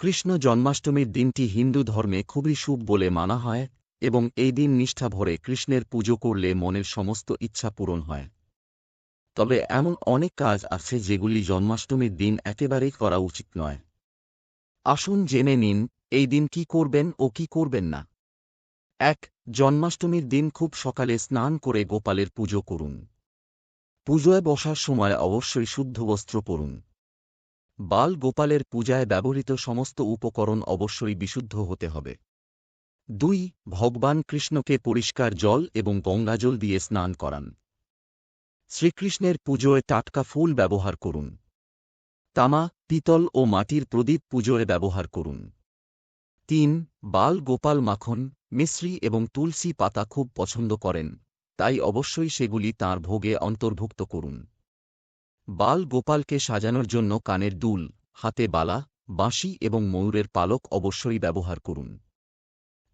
কৃষ্ণ জন্মাষ্টমীর দিনটি হিন্দু ধর্মে খুবই শুভ বলে মানা হয়, এবং এই দিন নিষ্ঠা ভরে কৃষ্ণের পুজো করলে মনের সমস্ত ইচ্ছা পূরণ হয়। তবে এমন অনেক কাজ আছে যেগুলি জন্মাষ্টমীর দিন একেবারেই করা উচিত নয়। আসুন জেনে নিন, এই দিন কি করবেন ও কি করবেন না। এক, জন্মাষ্টমীর দিন খুব সকালে স্নান করে গোপালের পুজো করুন। পুজোয় বসার সময় অবশ্যই শুদ্ধ বস্ত্র পরুন। বাল গোপালের পূজায় ব্যবহৃত সমস্ত উপকরণ অবশ্যই বিশুদ্ধ হতে হবে। দুই, ভগবান কৃষ্ণকে পরিষ্কার জল এবং গঙ্গাজল দিয়ে স্নান করান। শ্রীকৃষ্ণের পুজোয় টাটকা ফুল ব্যবহার করুন। তামা, পিতল ও মাটির প্রদীপ পুজোয় ব্যবহার করুন। তিন, বাল গোপাল মাখন, মিশ্রি এবং তুলসী পাতা খুব পছন্দ করেন, তাই অবশ্যই সেগুলি তাঁর ভোগে অন্তর্ভুক্ত করুন। বাল গোপালকে সাজানোর জন্য কানের দুল, হাতে বালা, বাঁশি এবং ময়ূরের পালক অবশ্যই ব্যবহার করুন।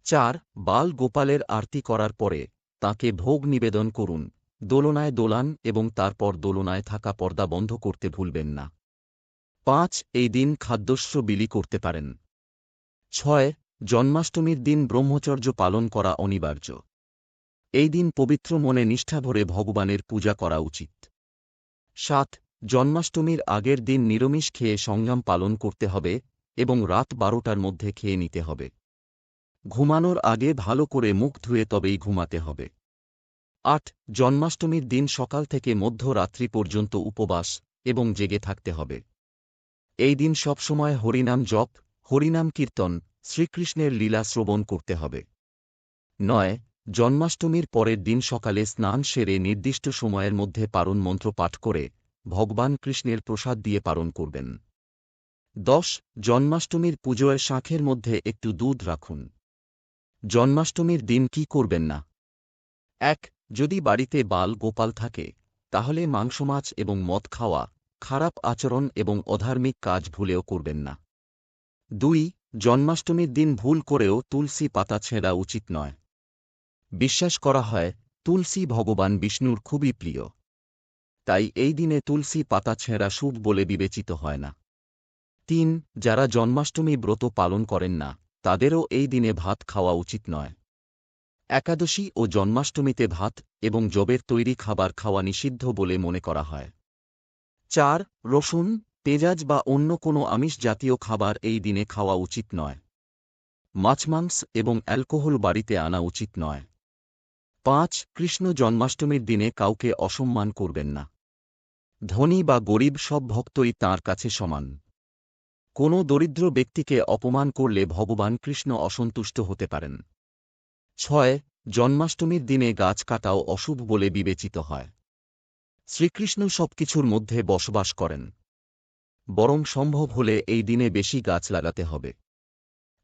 চার, বাল গোপালের আরতি করার পরে তাকে ভোগ নিবেদন করুন। দোলনায় দোলান এবং তারপর দোলনায় থাকা পর্দা বন্ধ করতে ভুলবেন না। পাঁচ, এই দিন খাদ্যস্য বিলি করতে পারেন। ছয়, জন্মাষ্টমীর দিন ব্রহ্মচর্য পালন করা অনিবার্য। এই দিন পবিত্র মনে নিষ্ঠা ভরে ভগবানের পূজা করা উচিত। সাত জন্মাষ্টমীর আগের দিন নিরামিষ খেয়ে সংযম পালন করতে হবে এবং রাত বারোটার মধ্যে খেয়ে নিতে হবে। ঘুমানোর আগে ভালো করে মুখ ধুয়ে তবেই ঘুমাতে হবে। আট, জন্মাষ্টমীর দিন সকাল থেকে মধ্যরাত্রি পর্যন্ত উপবাস এবং জেগে থাকতে হবে। এই দিন সবসময় হরিনাম জপ, হরিনাম কীর্তন, শ্রীকৃষ্ণের লীলা শ্রবণ করতে হবে। নয়, জন্মাষ্টমীর পরের দিন সকালে স্নান সেরে নির্দিষ্ট সময়ের মধ্যে পারণ মন্ত্র পাঠ করে ভগবান কৃষ্ণের প্রসাদ দিয়ে পালন করবেন। দশ, জন্মাষ্টমীর পুজোয় শাঁখের মধ্যে একটু দুধ রাখুন। জন্মাষ্টমীর দিন কি করবেন না? এক, যদি বাড়িতে বাল গোপাল থাকে, তাহলে মাংস মাছ এবং মদ খাওয়া খারাপ আচরণ এবং অধার্মিক কাজ ভুলেও করবেন না। দুই, জন্মাষ্টমীর দিন ভুল করেও তুলসী পাতা ছেঁড়া উচিত নয়। বিশ্বাস করা হয়, তুলসী ভগবান বিষ্ণুর খুবই প্রিয়। তাই এই দিনে তুলসী পাতা ছেঁড়া শুভ বলে বিবেচিত হয় না। তিন, যারা জন্মাষ্টমী ব্রত পালন করেন না, তাদেরও এই দিনে ভাত খাওয়া উচিত নয়। একাদশী ও জন্মাষ্টমীতে ভাত এবং জবের তৈরি খাবার খাওয়া নিষিদ্ধ বলে মনে করা হয়। চার, রসুন, পেঁয়াজ বা অন্য কোনো আমিষ জাতীয় খাবার এই দিনে খাওয়া উচিত নয়। মাছমাংস এবং অ্যালকোহল বাড়িতে আনা উচিত নয়। পাঁচ, কৃষ্ণ জন্মাষ্টমীর দিনে কাউকে অসম্মান করবেন না। ধনী বা গরিব সব ভক্তই তাঁর কাছে সমান। কোনো দরিদ্র ব্যক্তিকে অপমান করলে ভগবান কৃষ্ণ অসন্তুষ্ট হতে পারেন। ছয়, জন্মাষ্টমীর দিনে গাছ কাটাও অশুভ বলে বিবেচিত হয়। শ্রীকৃষ্ণ সবকিছুর মধ্যে বসবাস করেন। বরং সম্ভব হলে এই দিনে বেশি গাছ লাগাতে হবে।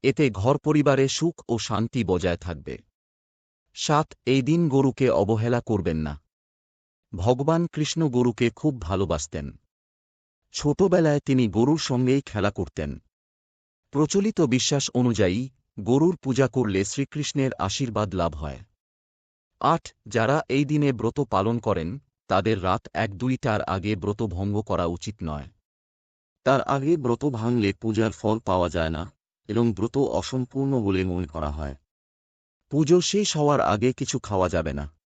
এতে ঘর পরিবারে সুখ ও শান্তি বজায় থাকবে। সাত, এই দিন গরুকে অবহেলা করবেন না। ভগবান কৃষ্ণ গরুকে খুব ভালোবাসতেন। ছোটবেলায় তিনি গরুর সঙ্গেই খেলা করতেন। প্রচলিত বিশ্বাস অনুযায়ী, গরুর পূজা করলে শ্রীকৃষ্ণের আশীর্বাদ লাভ হয়। আট, যারা এই দিনে ব্রত পালন করেন, তাদের রাত এক দুইটার আগে ব্রত ভঙ্গ করা উচিত নয়। তার আগে ব্রত ভাঙলে পূজার ফল পাওয়া যায় না, এবং ব্রত অসম্পূর্ণ বলে মনে করা হয়। পুজো শেষ হওয়ার আগে কিছু খাওয়া যাবে না।